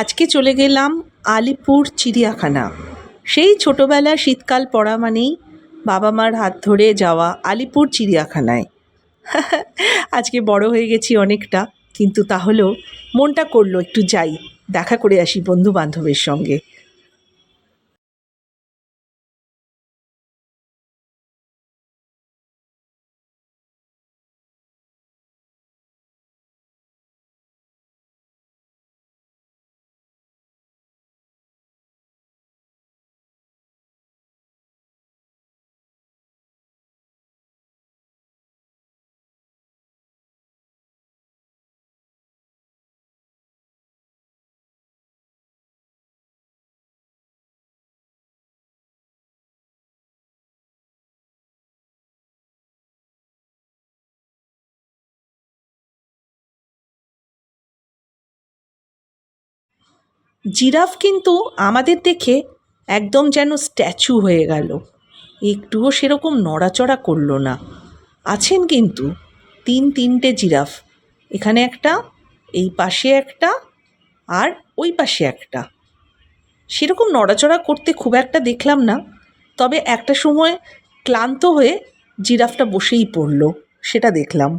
আজকে চলে গেলাম আলিপুর চিড়িয়াখানা। সেই ছোটোবেলা শীতকাল পড়া মানেই বাবা মার হাত ধরে যাওয়া আলিপুর চিড়িয়াখানায়। আজকে বড় হয়ে গেছি অনেকটা, কিন্তু তাহলেও মনটা করল একটু যাই, দেখা করে আসি বন্ধু বান্ধবের সঙ্গে। জিরাফ কিন্তু আমাদের দেখে একদম যেন স্ট্যাচু হয়ে গেল। একটুও সেরকম নড়াচড়া করল না। আছেন কিন্তু তিন তিনটে জিরাফ। এখানে একটা, এই পাশে একটা আর ওই পাশে একটা। সেরকম নড়াচড়া করতে খুব একটা দেখলাম না, তবে একটা সময় ক্লান্ত হয়ে জিরাফটা বসেই পড়ল, সেটা দেখলাম।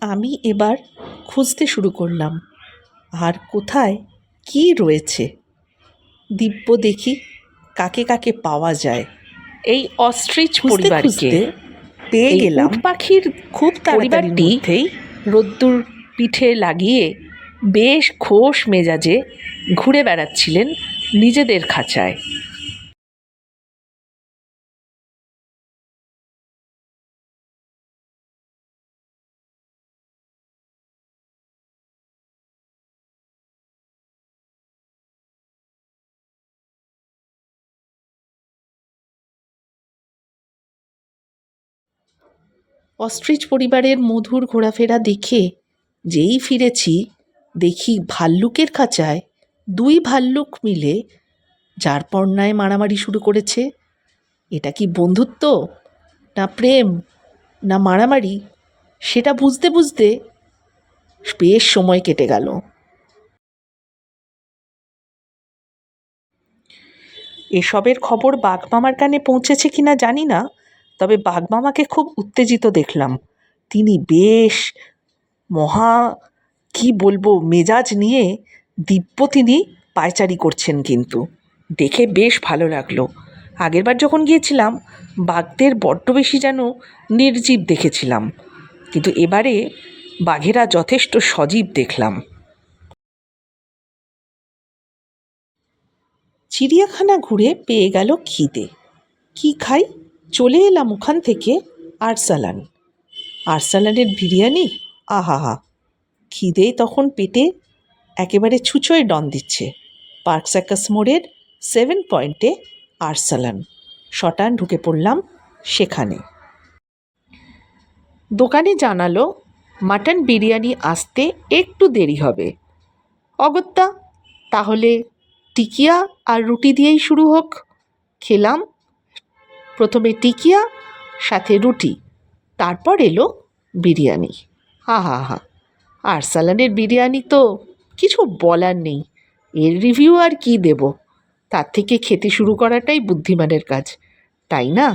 আমি এবার খুঁজতে শুরু করলাম। আর কোথায়? কি রয়েছে? দিব্য দেখি কাকে কাকে পাওয়া যায়। এই অস্ট্রিচ পরিবারকে পেয়ে গেলাম। পাখির খুব তাড়াতাড়ি মধ্যেই রোদ্দুর পিঠে লাগিয়ে বেশ খোশ মেজাজে ঘুরে বেড়াচ্ছিলেন নিজেদের খাঁচায়। অস্ট্রিচ পরিবারের মধুর ঘোরাফেরা দেখে যেই ফিরেছি, দেখি ভাল্লুকের খাঁচায় দুই ভাল্লুক মিলে যার পর্নায় মারামারি শুরু করেছে। এটা কি বন্ধুত্ব? না প্রেম? না মারামারি? সেটা বুঝতে বুঝতে বেশ সময় কেটে গেল। এসবের খবর বাঘমামার কানে পৌঁছেছে কিনা জানি না। তবে বাঘমামাকে খুব উত্তেজিত দেখলাম। তিনি বেশ মহা, কি বলব, মেজাজ নিয়ে দিব্য তিনি পায়চারি করছেন কিন্তু। দেখে বেশ ভালো লাগল। আগেরবার যখন গিয়েছিলাম, বাঘদের বড্ড বেশি যেন নির্জীব দেখেছিলাম। কিন্তু এবারে বাঘেরা যথেষ্ট সজীব দেখলাম। চিড়িয়াখানা ঘুরে পেয়ে গেল খিদে। কি খাই? চলে এলাম ওখান থেকে আরসালান। আরসালানের বিরিয়ানি? আহাহা। খিদেই তখন পেটে একেবারে ছুঁচোয় ডন দিচ্ছে। পার্ক সার্কাস মোড়ের সেভেন পয়েন্টে আরসালান। শটান ঢুকে পড়লাম সেখানে। দোকানে জানালো, মাটন বিরিয়ানি আসতে একটু দেরি হবে। অগত্যা, তাহলে টিকিয়া আর রুটি দিয়েই শুরু হোক। খেলাম। প্রথমে টিকিয়া, সাথে রুটি, তারপর এলো বিরিয়ানি। হা হা হা। আরসালানের বিরিয়ানি তো কিছু বলার নেই। এর রিভিউ আর কি দেব? তার থেকে খেতে শুরু করাটাই বুদ্ধিমানের কাজ, তাই না?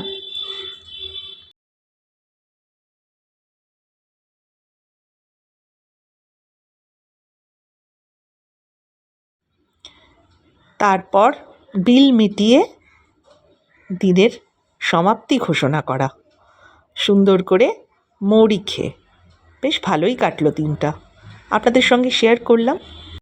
তারপর বিল মিটিয়ে দিনের সমাপ্তি ঘোষণা করা। সুন্দর করে মৌরি খেয়ে। বেশ ভালোই কাটলো দিনটা। আপনাদের সঙ্গে শেয়ার করলাম।